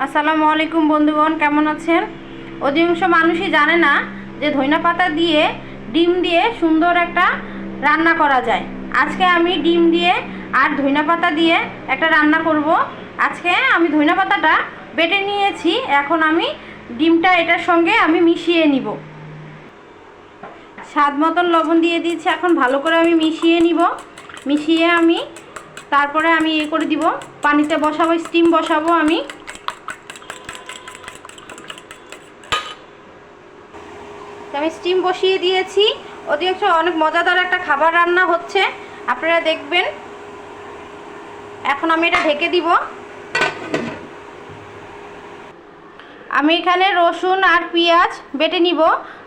আসসালামু আলাইকুম বন্ধুগণ, কেমন আছেন? অধিকাংশ মানুষই জানে না যে ধইনা পাতা দিয়ে, ডিম দিয়ে সুন্দর একটা রান্না করা যায়। আজকে আমি ডিম দিয়ে আর ধইনা পাতা দিয়ে একটা রান্না করব। আজকে আমি ধইনা পাতাটা বেটে নিয়েছি, এখন আমি ডিমটা এটার সঙ্গে আমি মিশিয়ে নিব। স্বাদ মতন লবণ দিয়ে দিয়েছি, এখন ভালো করে আমি মিশিয়ে নিব। মিশিয়ে আমি, তারপরে আমি এ করে দিব। পানিতে বসাবো, স্টিম বসাবো আমি। আমি স্টিম বসিয়ে দিয়েছি। অধিকাংশ অনেক মজাদার একটা খাবার রান্না হচ্ছে। আপনারা দেখবেন। এখন আমি এটা ঢেকে দিব। আমি এখানে রসুন আর পেঁয়াজ বেটে নিব।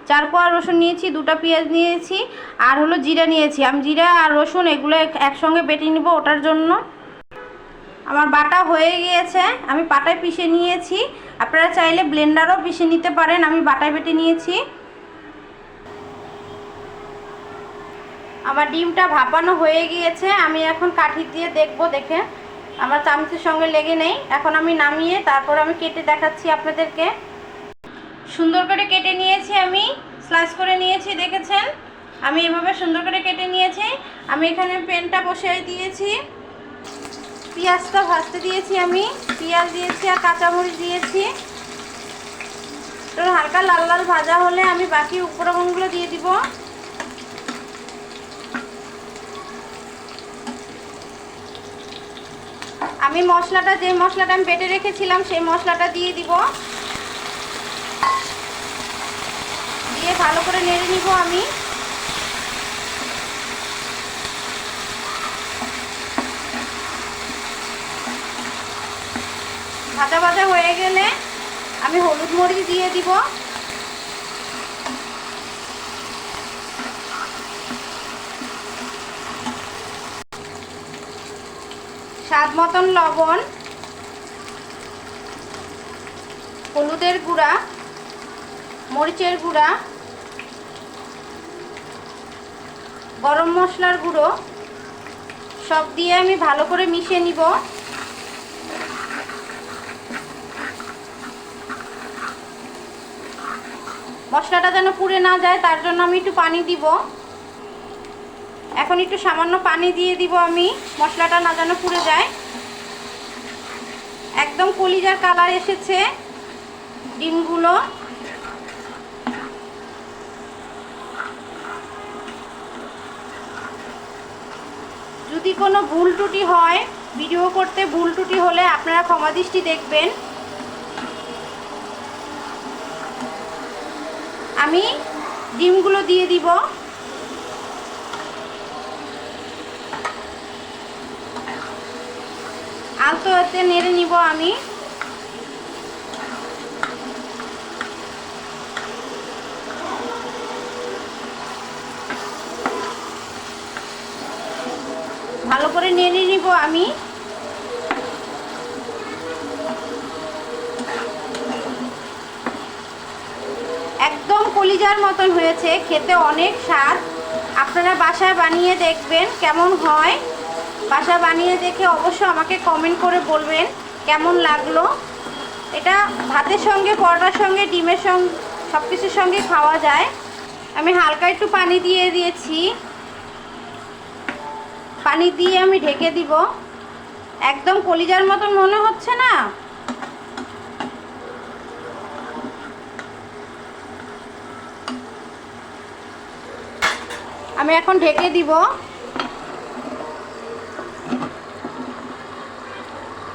চার কোয়া রসুন নিয়েছি, দুটো পেঁয়াজ নিয়েছি, আর হলো জিরা নিয়েছি। আমি জিরা আর রসুন এগুলো এক- একসঙ্গে বেটে নিব ওটার জন্য। আমার বাটা হয়ে গিয়েছে। আমি পাটায় পিষে নিয়েছি। আপনারা চাইলে ব্লেন্ডারও পিষে নিতে পারেন। আমি বাটায় বেটে নিয়েছি। আমার ডিমটা ভাপানো হয়ে গিয়েছে, আমি এখন কাঠি দিয়ে দেখব দেখে। আমার চামচের সঙ্গে লেগে নেই, এখন আমি নামিয়ে তারপর আমি কেটে দেখাচ্ছি আপনাদেরকে। সুন্দর করে কেটে নিয়েছি আমি স্লাইস করে নিয়েছি, দেখেছেন? আমি এভাবে সুন্দর করে কেটে নিয়েছি। আমি এখানে পেনটা বসিয়ে দিয়েছি। পেঁয়াজটা ভাজতে দিয়েছি আমি, পেঁয়াজ দিয়েছি আর কাঁচামরিচ দিয়েছি। তো হালকা লাল লাল ভাজা হলে আমি বাকি উপকরণগুলো দিয়ে দিব। আমি মশলাটা, যে মশলাটা আমি বেটে রেখেছিলাম, সেই মশলাটা দিয়ে দিব। দিয়ে ভালো করে নেড়ে নিব আমি। ভাজা ভাজা হয়ে গেলে আমি হলুদ মরিচ দিয়ে দিব। স্বাদ মতন লবণ, হলুদের গুঁড়া, মরিচের গুঁড়া, গরম মশলার গুঁড়ো, সব দিয়ে আমি ভালো করে মিশিয়ে নিব। মশলাটা যেন পুড়ে না যায়, তার জন্য আমি একটু পানি দিব। এখন একটু সামান্য পানি দিয়ে দিব আমি। মশলাটা না যেন পুড়ে যায়। একদম কলিজার কালার এসেছে ডিমগুলো। যদি কোনো ভুল ত্রুটি হয় ভিডিও করতে ভুল ত্রুটি হলে আপনারা ক্ষমা দৃষ্টি দেখবেন। আমি ডিমগুলো দিয়ে দিব। আলতো হাতে নেড়ে নিব আমি। ভালো করে নেড়ে নিব আমি। একদম কলিজার মতন হয়েছে, খেতে অনেক স্বাদ। আপনারা বাসায় বানিয়ে দেখবেন কেমন হয়। বাসা বানিয়ে দেখে অবশ্য আমাকে কমেন্ট করে বলবেন কেমন লাগল। এটা ভাতের সঙ্গে, পরোটার সঙ্গে, ডিমের সঙ্গে সব কিছুর সঙ্গে খাওয়া যায়। আমি হালকা একটু পানি দিয়ে দিয়েছি। পানি দিয়ে আমি ঢেকে দিব। একদম কলিজার মতন মনে হচ্ছে না। আমি এখন ঢেকে দিব।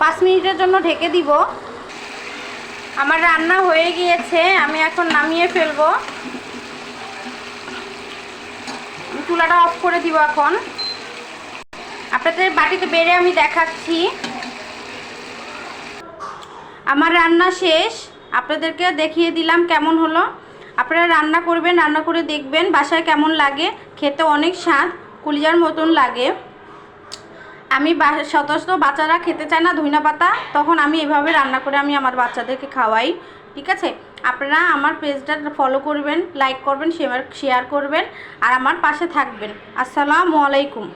পাঁচ মিনিটের জন্য ঢেকে দিব। আমার রান্না হয়ে গিয়েছে, আমি এখন নামিয়ে ফেলব। চুলাটা অফ করে দিব এখন। আপনাদের বাটিতে বেড়ে আমি দেখাচ্ছি। আমার রান্না শেষ। আপনাদেরকে দেখিয়ে দিলাম কেমন হলো। আপনারা রান্না করবেন, রান্না করে দেখবেন, বাসায় কেমন লাগে, খেতে অনেক স্বাদ কুলিজার মতন লাগে। আমি সতস্ত বাচ্চারা খেতে চায় না ধইনা পাতা, তখন আমি এভাবে রান্না করে আমি আমার বাচ্চাদেরকে খাওয়াই, ঠিক আছে? আপনারা আমার পেজটা ফলো করবেন লাইক করবেন শেয়ার শেয়ার করবেন, আর আমার পাশে থাকবেন। আসসালামু আলাইকুম।